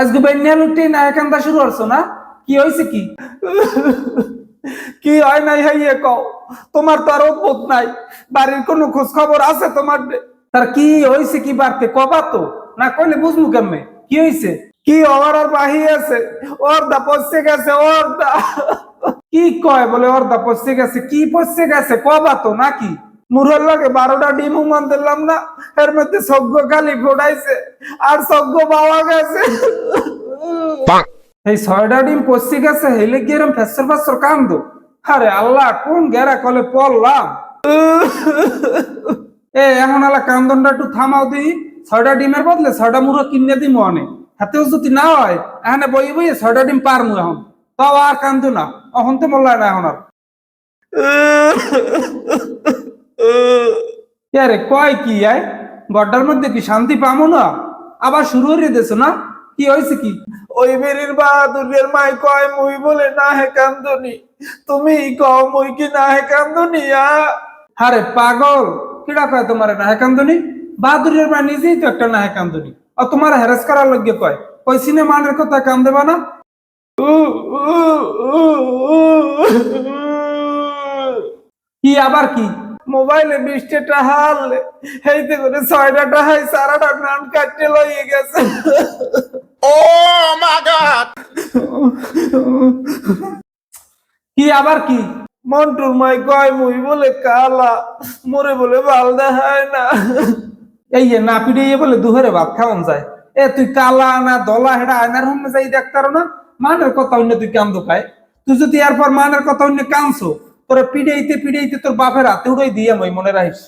আজকে বেনিয়া লুটি না শুরু করছ না? কি হয়েছে কি? কি হয় নাই হাইয়ে কও? তোমার তো আর অদ্ভুত নাই। বাড়ির খোঁজ খবর আছে তোমার? তার কি হয়েছে কি বাড়তে? কবা তো। না কইলে বুঝমু কেমনে? কি হয়েছে কি ওর আর বাহি আছে? দা পচে গেছে দা কি কয় বলে দা পচে গেছে? কি পচে গেছে? কবা তো, নাকি? মুরর লাগে বারোটা ডিম উমান দিলাম না এর মধ্যে সজ্ঞ খালি ফোটাইছে আর সজ্ঞ পাওয়া গেছে। এই ছয়টা ডিম পচে গেছে হেলে গিয়ে এরম ফেসর ফেসর কান্দো? আরে আল্লাহ কোন গেরা কলে পড়লাম? এ এখন আলা কান্দনটা একটু থামাও দিই ছয়টা ডিমের বদলে ছয়টা মুরো কিনে দিমু অনেক হাতেও যদি না হয় এখানে বই বই ছয়টা ডিম পারমু এখন। তাও আর কান্দু না। অহন তো বললাই না এখন আর। আরে কয় কি আয় গড্ডার মধ্যে কি শান্তি পামো না? আবার শুরু হয়ে দিয়েছ না? কি হয়েছে কি? ওই বেরির বাহাদুরের মাই কয় মুই বলে না হে কান্দনি। তুমি কও মুই কি না হে কান্দনি আরে পাগল! কিডা কয় তোমার না হে কান্দনি? বাহাদুরের মা নিজেই তো একটা না হে কান্দনি। আর তোমার হ্যারাস করার লগে কয় কই সিনেমানের কথা কাম দেবা না কি আবার কি? মোবাইলে বিশটা টাকা হারলে হেইতে করে ছয়টা টাকায় সারাটা নাম কাটতে লইয়ে গেছে। ও god! কি আবার কি? মন্টুর মাই কয় মুই বলে কালা মোরে বলে ভালো দেখায় না। এই যে না পিড়ে বলে দুহরে ভাত খাওয়ান যায়। এ তুই কালা না দলা হেডা আয়নার সামনে যাই দেখতার না? মানের কথা অন্য তুই কাম দোকায় তুই যদি এরপর মানের কথা অন্য কানছো তোর পিড়াইতে পিড়াইতে তোর বাপের হাতে উড়াই দিয়ে মই মনে রাখিস?